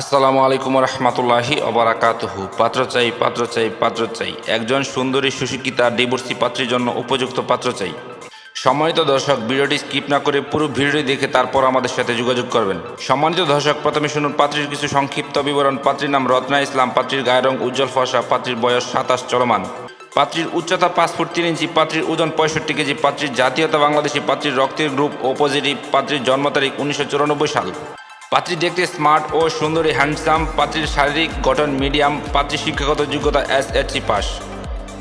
আসসালামু আলাইকুম রহমতুল্লাহি অবরাকাতহু পাত্র চাই পাত্র চাই পাত্র চাই। একজন সুন্দরী সুশিক্ষিতা, ডিভোর্সি পাত্রীর জন্য উপযুক্ত পাত্র চাই। সম্মানিত দর্শক, ভিডিওটি স্কিপ না করে পুরো ভিডিওটি দেখে তারপর আমাদের সাথে যোগাযোগ করবেন। সম্মানিত দর্শক, প্রথমে শুনুন পাত্রীর কিছু সংক্ষিপ্ত বিবরণ। পাত্রীর নাম রত্না ইসলাম, পাত্রীর গায়ের রং উজ্জ্বল ফসা পাত্রীর বয়স সাতাশ চলমান। পাত্রীর উচ্চতা পাঁচ ফুট তিন ইঞ্চি, পাত্রীর ওজন পঁয়ষট্টি কেজি, পাত্রীর জাতীয়তা বাংলাদেশি পাত্রীর রক্তের গ্রুপ ও পজিটিভ পাত্রীর জন্ম তারিখ উনিশশো চুরানব্বই সাল। পাত্রী দেখতে স্মার্ট ও সুন্দরী হ্যান্ডসাম পাত্রীর শারীরিক গঠন মিডিয়াম পাত্রীর শিক্ষাগত যোগ্যতা এস এসসি পাস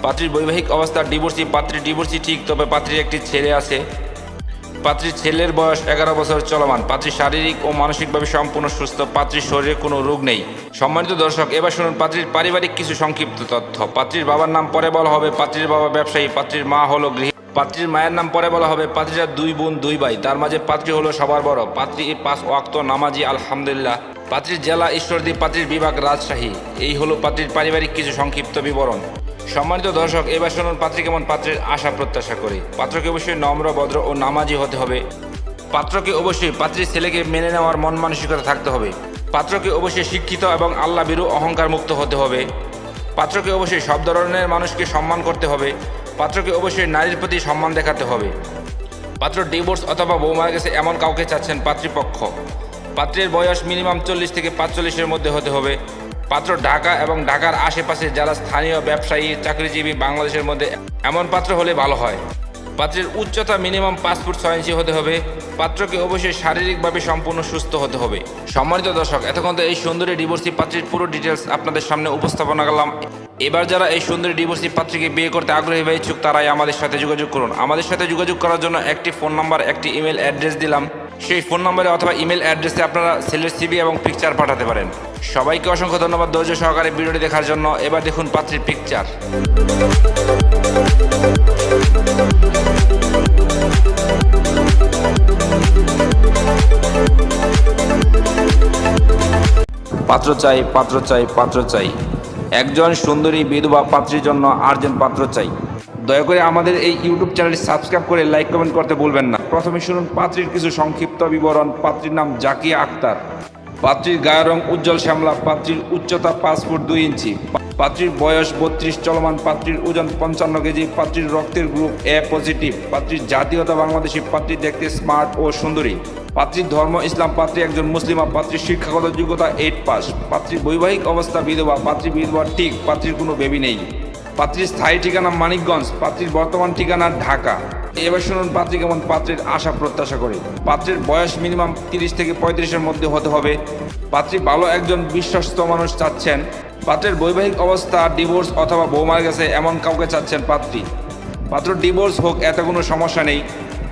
পাত্রীর বৈবাহিক অবস্থা ডিভোর্সি পাত্রী ডিভোর্সি ঠিক, তবে পাত্রীর একটি ছেলে আছে। পাত্রীর ছেলের বয়স এগারো বছর চলমান পাত্রী শারীরিক ও মানসিকভাবে সম্পূর্ণ সুস্থ, পাত্রীর শরীরে কোনো রোগ নেই। সম্মানিত দর্শক, এবার শুনুন পাত্রীর পারিবারিক কিছু সংক্ষিপ্ত তথ্য। পাত্রীর বাবার নাম পরে বলা হবে, পাত্রীর বাবা ব্যবসায়ী, পাত্রীর মা হলো গৃহ পাত্রীর মায়ের নাম পরে বলা হবে পাত্রীরা দুই বোন, দুই ভাই। তার মাঝে পাত্রী হলো সবার বড়। পাত্রী পাঁচ ওয়াক্ত নামাজি, আলহামদুলিল্লাহ। পাত্রীর জেলা ঈশ্বরদী, পাত্রীর বিভাগ রাজশাহী। এই হলো পাত্রীর পারিবারিক কিছু সংক্ষিপ্ত বিবরণ। সম্মানিত দর্শক, এবার শুনুন পাত্রী কেমন পাত্রের আশা প্রত্যাশা করি। পাত্রকে অবশ্যই নম্র, ভদ্র ও নামাজি হতে হবে। পাত্রকে অবশ্যই পাত্রীর ছেলেকে মেনে নেওয়ার মন মানসিকতা থাকতে হবে। পাত্রকে অবশ্যই শিক্ষিত এবং আল্লাহ বিরু অহংকার মুক্ত হতে হবে। পাত্রকে অবশ্যই সব ধরনের মানুষকে সম্মান করতে হবে, পাত্রকে অবশ্যই নারীর প্রতি সম্মান দেখাতে হবে। পাত্র ডিভোর্স অথবা বউ মারা গেছে এমন কাউকে চাচ্ছেন পাত্রীপক্ষ। পাত্রের বয়স মিনিমাম চল্লিশ থেকে পাঁচচল্লিশের মধ্যে হতে হবে। পাত্র ঢাকা এবং ঢাকার আশেপাশে যারা স্থানীয় ব্যবসায়ী, চাকরিজীবী বাংলাদেশের মধ্যে এমন পাত্র হলে ভালো হয়। পাত্রের উচ্চতা মিনিমাম পাঁচ ফুট ছয় ইঞ্চি হতে হবে। পাত্রকে অবশ্যই শারীরিকভাবে সম্পূর্ণ সুস্থ হতে হবে। সম্মানিত দর্শক, এতক্ষণ তো এই সুন্দরী ডিভোর্সি পাত্রের পুরো ডিটেলস আপনাদের সামনে উপস্থাপনা করলাম। এবার যারা এই সুন্দরী ডিভোর্সি পাত্রীকে বিয়ে করতে আগ্রহী বা ইচ্ছুক, তারাই আমাদের সাথে যোগাযোগ করুন। আমাদের সাথে যোগাযোগ করার জন্য একটি ফোন নাম্বার একটি ইমেল অ্যাড্রেস দিলাম। সেই ফোন নম্বরে অথবা ইমেল অ্যাড্রেসে আপনারা সেলের সিবি এবং পিকচার পাঠাতে পারেন। সবাইকে অসংখ্য ধন্যবাদ ধৈর্য সহকারে ভিডিওটি দেখার জন্য। এবার দেখুন পাত্রীর পিকচার পাত্র চাই পাত্র চাই পাত্র চাই। একজন সুন্দরী বিধবা পাত্রীর জন্য আর্জেন্ট পাত্র চাই। দয়া করে আমাদের এই ইউটিউব চ্যানেলটি সাবস্ক্রাইব করে লাইক কমেন্ট করতে বলবেন না। প্রথমে শুনুন পাত্রীর কিছু সংক্ষিপ্ত বিবরণ। পাত্রীর নাম জাকিয়া আক্তার। পাত্রীর গায়ের রং উজ্জ্বল শ্যামলা, পাত্রীর উচ্চতা পাঁচ ফুট দুই ইঞ্চি। পাত্রীর বয়স বত্রিশ, চলমান পাত্রীর ওজন পঞ্চান্ন কেজি, পাত্রীর রক্তের গ্রুপ এ পজিটিভ পাত্রীর জাতীয়তা বাংলাদেশি, পাত্রী দেখতে স্মার্ট ও সুন্দরী। পাত্রীর ধর্ম ইসলাম, পাত্রী একজন মুসলিমা পাত্রীর শিক্ষাগত যোগ্যতা এইট পাস। পাত্রীর বৈবাহিক অবস্থা বিধবা, পাত্রী বিধবা ঠিক, পাত্রীর কোনো বেবি নেই। পাত্রীর স্থায়ী ঠিকানা মানিকগঞ্জ, পাত্রীর বর্তমান ঠিকানা ঢাকা। এবার শুনুন পাত্রী কেমন পাত্রের আশা প্রত্যাশা করে। পাত্রের বয়স মিনিমাম তিরিশ থেকে পঁয়ত্রিশের মধ্যে হতে হবে। পাত্রী ভালো একজন বিশ্বস্ত মানুষ চাচ্ছেন। পাত্রের বৈবাহিক অবস্থা, ডিভোর্স অথবা বৌমার মারা গেছে এমন কাউকে চাচ্ছেন পাত্রী। পাত্র ডিভোর্স হোক, এত কোনো সমস্যা নেই।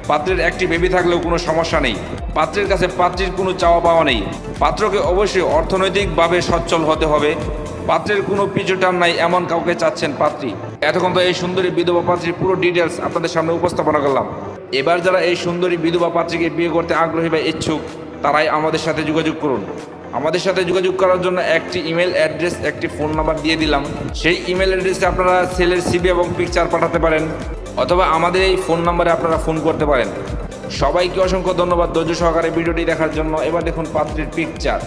পাত্রের একটি বেবি থাকলেও কোনো সমস্যা নেই। পাত্রের কাছে পাত্রীর কোনো চাওয়া পাওয়া নেই। পাত্রকে অবশ্যই অর্থনৈতিকভাবে সচ্ছল হতে হবে। পাত্রের কোনো পিছুটান নাই, এমন কাউকে চাচ্ছেন পাত্রী। এতক্ষণ তো এই সুন্দরী বিধবা পাত্রীর পুরো ডিটেলস আপনাদের সামনে উপস্থাপনা করলাম। এবার যারা এই সুন্দরী বিধবা পাত্রীকে বিয়ে করতে আগ্রহী বা ইচ্ছুক, তারাই আমাদের সাথে যোগাযোগ করুন। আমাদের সাথে যোগাযোগ করার জন্য একটি ইমেল অ্যাড্রেস একটি ফোন নাম্বার দিয়ে দিলাম। সেই ইমেল অ্যাড্রেসে আপনারা সেলের সিবি এবং পিকচার পাঠাতে পারেন, অথবা আমাদের এই ফোন নাম্বারে আপনারা ফোন করতে পারেন। সবাইকে অসংখ্য ধন্যবাদ ধৈর্য সহকারে ভিডিওটি দেখার জন্য। এবার দেখুন পাত্রের পিকচার